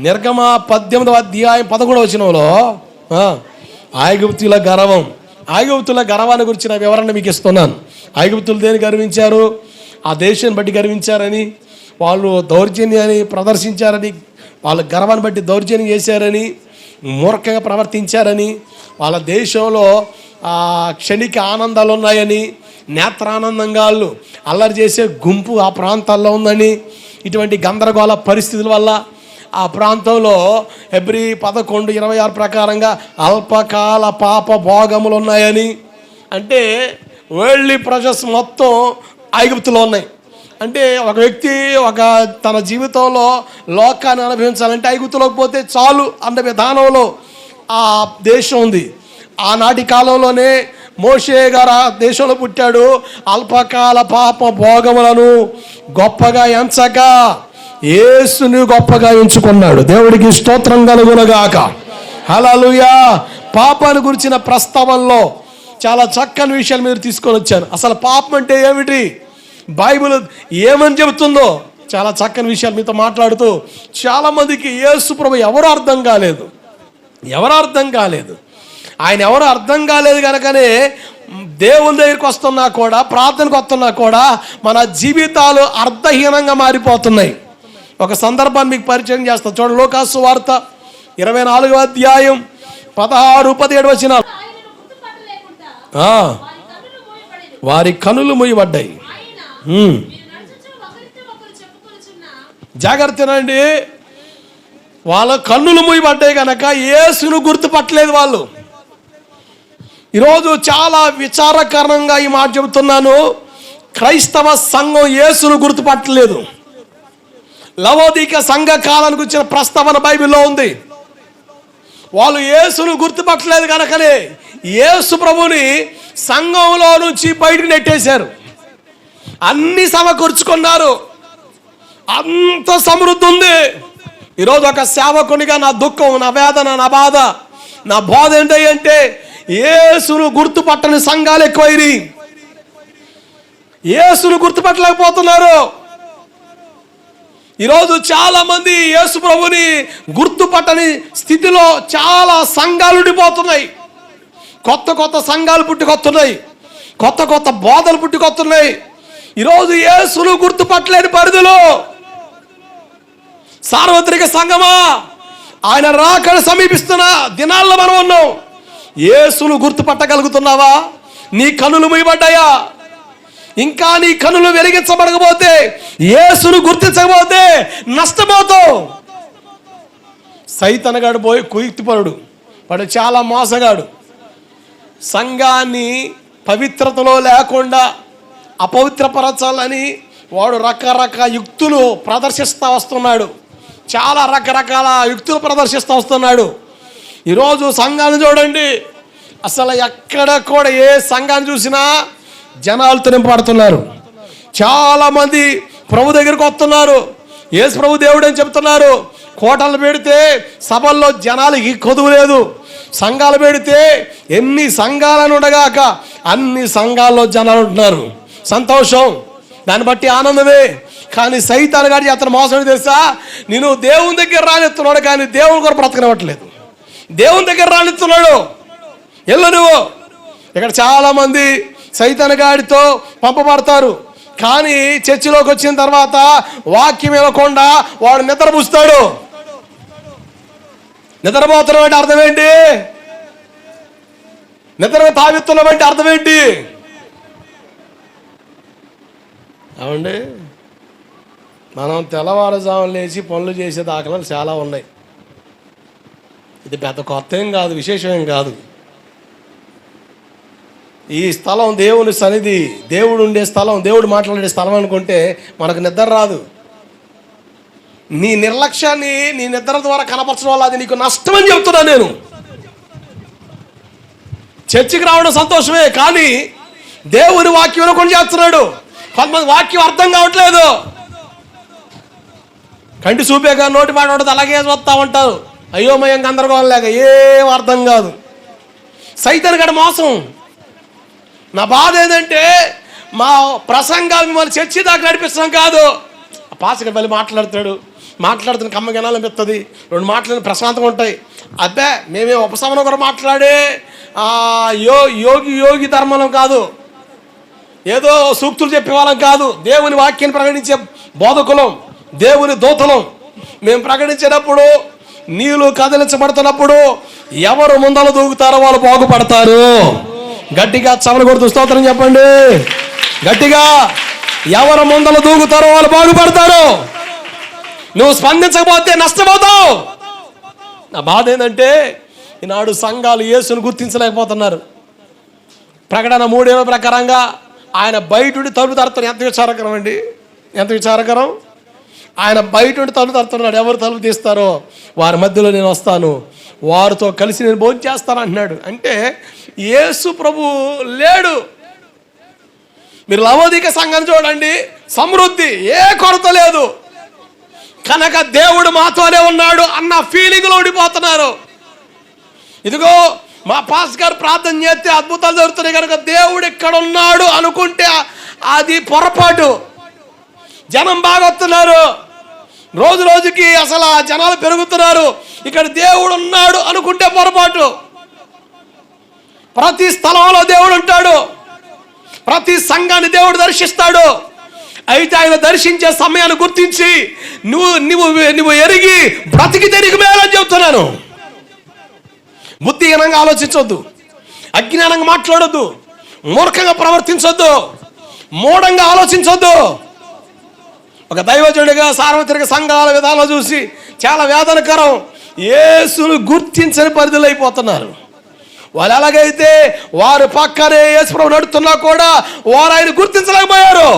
నిర్గమ పద్దెనిమిదవ అధ్యాయం పదకొండవ వచనంలో ఆ, ఐగుప్తుల గర్వం. ఐగుప్తుల గర్వాన్ని గురించిన వివరణ మీకు ఇస్తున్నాను. ఐగుప్తులు దేని గర్వించారు? ఆ దేశాన్ని బట్టి గర్వించారని వాళ్ళు దౌర్జన్యాన్ని ప్రదర్శించారని వాళ్ళ గర్వాన్ని బట్టి దౌర్జన్యం చేశారని మూర్ఖంగా ప్రవర్తించారని వాళ్ళ దేశంలో క్షణిక ఆనందాలు ఉన్నాయని నేత్రానందంగాళ్ళు అల్లరి చేసే గుంపు ఆ ప్రాంతాల్లో ఉందని ఇటువంటి గందరగోళ పరిస్థితుల వల్ల ఆ ప్రాంతంలో ఎబ్రి పదకొండు ఇరవై ఆరు ప్రకారంగా అల్పకాల పాప భోగములు ఉన్నాయని. అంటే వరల్డ్ ప్రజెస్ మొత్తం ఐగుప్తులో ఉన్నాయి. అంటే ఒక వ్యక్తి ఒక తన జీవితంలో లోకాన్ని అనుభవించాలంటే ఐగుప్తులోకి పోతే చాలు అన్న విధానంలో ఆ దేశం ఉంది. ఆనాటి కాలంలోనే మోషే గారు ఆ దేశంలో పుట్టాడు. అల్పకాల పాప భోగములను గొప్పగా ఎంచగా ఏసుని గొప్పగా ఎంచుకున్నాడు. దేవుడికి స్తోత్రం కలుగునగాక. హలలుయా పాపాన్ని గురించిన ప్రస్తావనలో చాలా చక్కని విషయాలు మీరు తీసుకొని వచ్చాను అసలు పాపం అంటే ఏమిటి? బైబిల్ ఏమని చెబుతుందో చాలా చక్కని విషయాలు మీతో మాట్లాడుతూ చాలామందికి యేసు ప్రభు ఎవరు అర్థం కాలేదు. ఎవరు అర్థం కాలేదు. ఆయన ఎవరు అర్థం కాలేదు కనుకనే దేవుని దగ్గరికి వస్తున్నా కూడా ప్రార్థనకు వస్తున్నా కూడా మన జీవితాలు అర్థహీనంగా మారిపోతున్నాయి. ఒక సందర్భాన్ని మీకు పరిచయం చేస్తాను చూడండి లోకాసు వార్త ఇరవై నాలుగో అధ్యాయం పదహారు పదిహేడు వచ్చిన వారి కన్నులు కనులు మూయబడెను. మూయబడ్డాయి జాగ్రత్తనండి వాళ్ళ కన్నులు మూయబడ్డాయి కనుక యేసును గుర్తుపట్టలేదు వాళ్ళు. ఈరోజు చాలా విచారకరంగా ఈ మాట చెబుతున్నాను. క్రైస్తవ సంఘం యేసును గుర్తుపట్టలేదు. లవోదిక సంఘ కాలానికి వచ్చిన ప్రస్తావన బైబిల్లో ఉంది. వాళ్ళు యేసును గుర్తుపట్టలేదు కనుకనే యేసు ప్రభుని సంఘంలో నుంచి బయటకు నెట్టేశారు. అన్ని సమకూర్చుకున్నారు. అంత సమృద్ధి ఉంది. ఈరోజు ఒక సేవకునిగా నా దుఃఖం నా వేదన నా బాధ నా బాధ ఏంటంటే అంటే గుర్తుపట్టని సంఘాలు ఎక్కువైరి ఏసును గుర్తుపట్టలేకపోతున్నారు. ఈరోజు చాలా మంది యేసు ప్రభుని గుర్తుపట్టని స్థితిలో చాలా సంఘాలు ఉండిపోతున్నాయి. కొత్త కొత్త సంఘాలు పుట్టుకొస్తున్నాయి కొత్త కొత్త బోధలు పుట్టుకొస్తున్నాయి ఈరోజు యేసును గుర్తుపట్టలేని పరిధిలో సార్వత్రిక సంఘమా? ఆయన రాకడ సమీపిస్తున్న దినాల్లో మనం ఉన్నాం. యేసును గుర్తుపట్టగలుగుతున్నావా? నీ కనులు మూయబడ్డాయా ఇంకా నీ కనులు వెలిగించబడకపోతే యేసును గుర్తించకపోతే నష్టపోతావు. సైతనగాడు పోయి కుయుక్తిపరుడు వాడు చాలా మోసగాడు. సంఘాన్ని పవిత్రతలో లేకుండా అపవిత్రపరచాలని వాడు రకరకాల యుక్తులు ప్రదర్శిస్తూ వస్తున్నాడు. చాలా రకరకాల యుక్తులు ప్రదర్శిస్తూ వస్తున్నాడు. ఈరోజు సంఘాన్ని చూడండి. అసలు ఎక్కడ కూడా ఏ సంఘాన్ని చూసినా జనాలతో నింపబడుతున్నారు. చాలామంది ప్రభు దగ్గరికి వస్తున్నారు. యేసు ప్రభు దేవుడు అని చెప్తున్నారు. కోటలు పెడితే సభల్లో జనాలకి కొదువు లేదు. సంఘాలు పెడితే ఎన్ని సంఘాలను ఉండగాక అన్ని సంఘాల్లో జనాలు ఉంటున్నారు. సంతోషం. దాన్ని బట్టి ఆనందమే. కానీ సైతాలు గారి అతను మోసం తెలుసా? నేను దేవుని దగ్గర రానిస్తున్నాడు కానీ దేవుని కూడా బ్రతకనివ్వట్లేదు. దేవుని దగ్గర రానిస్తున్నాడు. ఎల్లు నువ్వు. ఇక్కడ చాలామంది మంది గాడితో పంపబడతారు. కానీ చర్చిలోకి వచ్చిన తర్వాత వాక్యం ఇవ్వకుండా వాడు నిద్రపుస్తాడు. నిద్రపోతున్నాం అంటే అర్థం ఏంటి? నిద్ర తావిస్తున్నాం అంటే అర్థం ఏంటి? అవండి మనం తెల్లవారుజామున లేచి పనులు చేసే దాఖలాలు చాలా ఉన్నాయి. ఇది పెద్ద కొత్త ఏం కాదు విశేషం ఏం కాదు. ఈ స్థలం దేవుని సన్నిధి దేవుడు ఉండే స్థలం దేవుడు మాట్లాడే స్థలం అనుకుంటే మనకు నిద్ర రాదు. నీ నిర్లక్ష్యాన్ని నీ నిద్ర ద్వారా కనపరచడం వల్ల అది నీకు నష్టమని చెప్తున్నా నేను. చర్చికి రావడం సంతోషమే కానీ దేవుని వాక్యం వినకుండా చేస్తున్నాడు. కొంతమంది వాక్యం అర్థం కావట్లేదు. కంటి చూపేగా నోటి మాట ఉండదు అలాగే చూస్తా ఉంటారు. అయోమయం గందరగోళం లేక ఏం అర్థం కాదు. సైతన్ గడ మోసం. నా బాధ ఏంటంటే మా ప్రసంగాలు మిమ్మల్ని చర్చి దాకా నడిపిస్తున్నాం కాదు. ఆ పాస్టర్ మళ్ళీ మాట్లాడుతాడు మాట్లాడుతున్న కమ్మ అనిపిస్తుంది. రెండు మాటలు ప్రశాంతంగా ఉంటాయి. అబ్బే మేమే ఉపశమనం కూడా మాట్లాడే యో యోగి యోగి ధర్మం కాదు. ఏదో సూక్తులు చెప్పే వాళ్ళం కాదు. దేవుని వాక్యాన్ని ప్రకటించే బోధకులం దేవుని దూతలం. మేము ప్రకటించేటప్పుడు నీళ్ళు కదిలించబడుతున్నప్పుడు ఎవరు ముందల దూకుతారో వాళ్ళు బాగుపడతారు. గట్టిగా చవన కొడుతూ స్తోత్రం చెప్పండి. గట్టిగా ఎవరు ముందల దూకుతారో వాళ్ళు బాగుపడతారు. నువ్వు స్పందించకపోతే నష్టపోతావు నా బాధ ఏంటంటే ఈనాడు సంఘాలు యేసును గుర్తించలేకపోతున్నారు. ప్రకటన మూడేళ్ళ ప్రకారంగా ఆయన బయట ఉండి తలుపు తడుతున్నారు ఎంత విచారకరం అండి? ఎంత విచారకరం? ఆయన బయట ఉండి తలుపు తడుతున్నాడు. ఎవరు తలుపు తీస్తారో? వారి మధ్యలో నేను వస్తాను. వారితో కలిసి నేను భోజనం చేస్తాను అంటున్నాడు. అంటే యేసు ప్రభు లేడు. మీరు లవోదిక సంఘం చూడండి. సమృద్ధి ఏ కొరత లేదు. కనుక దేవుడు మాతోనే ఉన్నాడు అన్న ఫీలింగ్లో ఉండిపోతున్నారు. ఇదిగో మా పాస్ గారు ప్రార్థన చేస్తే అద్భుతాలు జరుగుతున్నాయి. కనుక దేవుడు ఇక్కడ ఉన్నాడు అనుకుంటే అది పొరపాటు. జనం బాగా వస్తున్నారు. రోజు రోజుకి అసలు ఆ జనాలు పెరుగుతున్నారు. ఇక్కడ దేవుడు ఉన్నాడు అనుకుంటే పొరపాటు. ప్రతి స్థలంలో దేవుడు ఉంటాడు. ప్రతి సంఘాన్ని దేవుడు దర్శిస్తాడు. అయితే ఆయన దర్శించే సమయాన్ని గుర్తించి నువ్వు నువ్వు నువ్వు ఎరిగి బ్రతికి తిరిగి మేలని చెప్తున్నాను. బుద్ధిహీనంగా ఆలోచించొద్దు. అజ్ఞానంగా మాట్లాడొద్దు. మూర్ఖంగా ప్రవర్తించొద్దు. మూఢంగా ఆలోచించొద్దు. ఒక దైవజుడిగా సార్వత్రిక సంఘాల విధానం చూసి చాలా వేదనకరం. యేసును గుర్తించని పరిధిలో అయిపోతున్నారు. వాళ్ళు ఎలాగైతే వారు పక్కనే యేసుప్రభు నడుతున్నా కూడా వారు ఆయన గుర్తించలేకపోయారు.